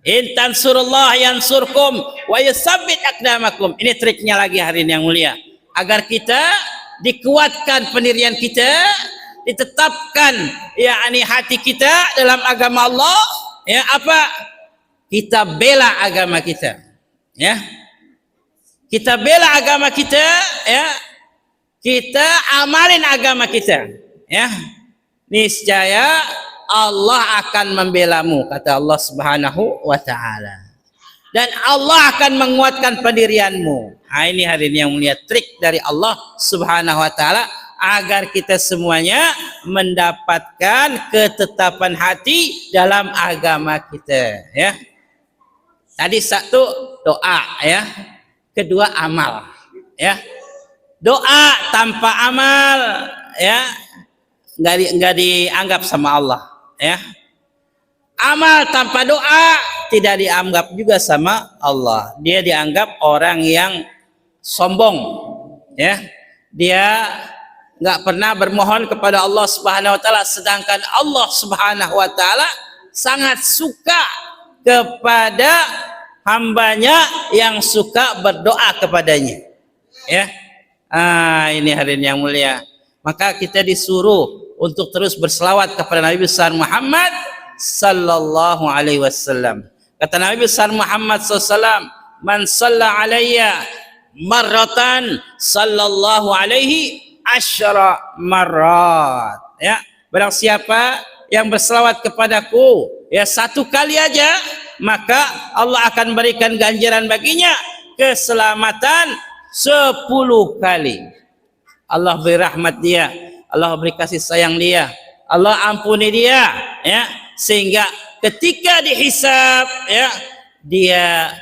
In tansurullah yansurkum wa yusabbit aqdamakum. Ini triknya lagi hari ini yang mulia. Agar kita dikuatkan pendirian kita, ditetapkan yakni hati kita dalam agama Allah, ya apa? Kita bela agama kita. Ya. Kita bela agama kita, ya. Kita amalin agama kita, ya. Niscaya Allah akan membelamu kata Allah Subhanahu wa taala. Dan Allah akan menguatkan pendirianmu. Nah, ini hari ini yang mulia trik dari Allah Subhanahu wa taala agar kita semuanya mendapatkan ketetapan hati dalam agama kita ya. Tadi satu doa ya. Kedua amal ya. Doa tanpa amal ya nggak di, nggak dianggap sama Allah ya. Amal tanpa doa tidak dianggap juga sama Allah. Dia dianggap orang yang sombong ya. Dia nggak pernah bermohon kepada Allah Subhanahu wa taala sedangkan Allah Subhanahu wa taala sangat suka kepada hambanya yang suka berdoa kepadanya ya. Ah ini hari yang mulia. Maka kita disuruh untuk terus berselawat kepada Nabi besar Muhammad sallallahu alaihi wasallam. Kata Nabi besar Muhammad sallallahu man salla alayya marratan sallallahu alaihi asyara marrat. Ya, barang siapa yang berselawat kepadaku ya satu kali aja maka Allah akan berikan ganjaran baginya keselamatan sepuluh kali. Allah beri rahmat dia Allah beri kasih sayang dia. Allah ampuni dia ya. Sehingga ketika dihisap ya dia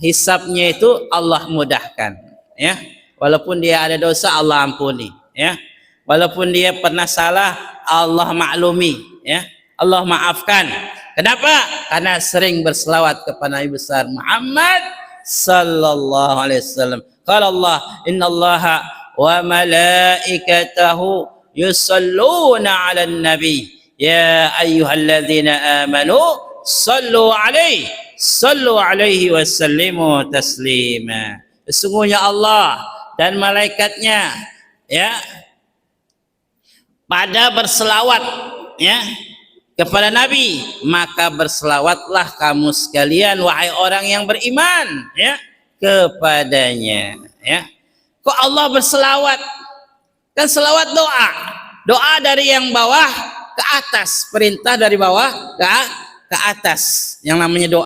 hisapnya itu Allah mudahkan ya. Walaupun dia ada dosa Allah ampuni ya. Walaupun dia pernah salah Allah maklumi ya. Allah maafkan. Kenapa? Karena sering berselawat kepada Nabi besar Muhammad sallallahu alaihi wasallam. Qala Allah innallaha wa malaikatahu yusalluna 'alan nabi ya ayyuhalladzina amanu sallu alaihi sallu alaihi wa sallimu taslima sesungguhnya Allah dan malaikatnya ya pada berselawat ya kepada nabi. Maka berselawatlah kamu sekalian wahai orang yang beriman ya kepadanya ya. Kok Allah berselawat? Kan selawat doa. Doa dari yang bawah ke atas. Perintah dari bawah ke, ke atas. Yang namanya doa.